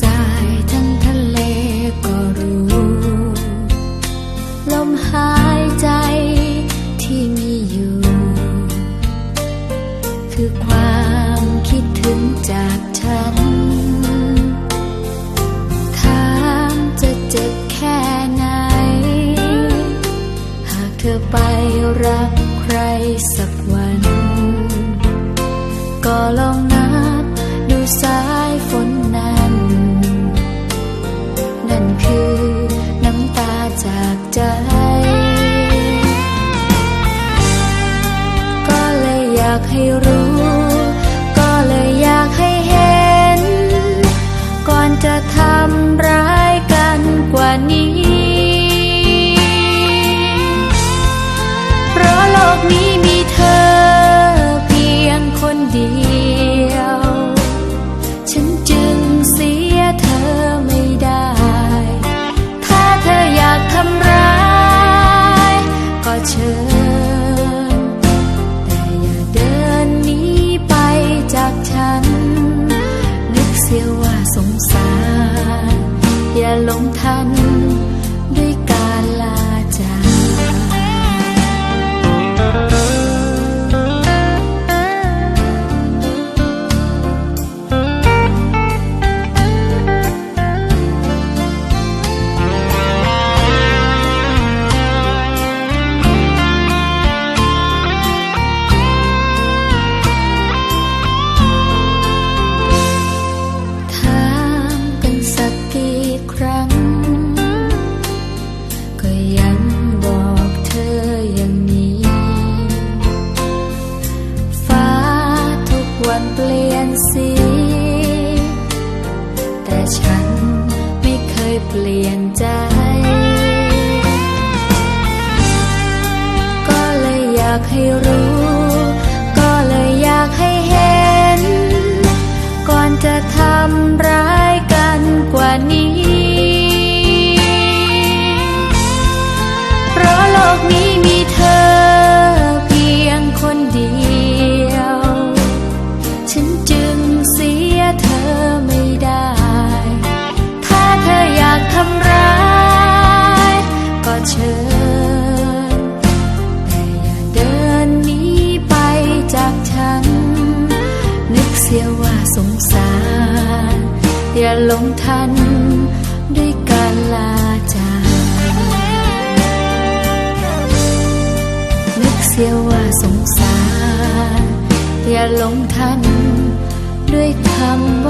สายทั้งทะเลก็รู้ ลมหายใจที่มีอยู่ คือความคิดถึงจากฉันข้ามจะเจ็บแค่ไหน หากเธอไปรักใครสักวัน ก็ลองนับดูสักากให้รู้ ก็เลยอยากให้เห็น ก่อนจะทำร้ายกันกว่านี้ ทัน ฉันไม่เคยเปลี่ยนใจ ก็เลยอยากให้รู้ ก็เลยอยากให้เห็น ก่อนจะทำร้ายกันกว่านี้ สียว่าสงสาร อย่าหลงทันด้วยการลาจากนึกเสียว่าสงสาร อย่าหลงทันด้วยคำว่าลา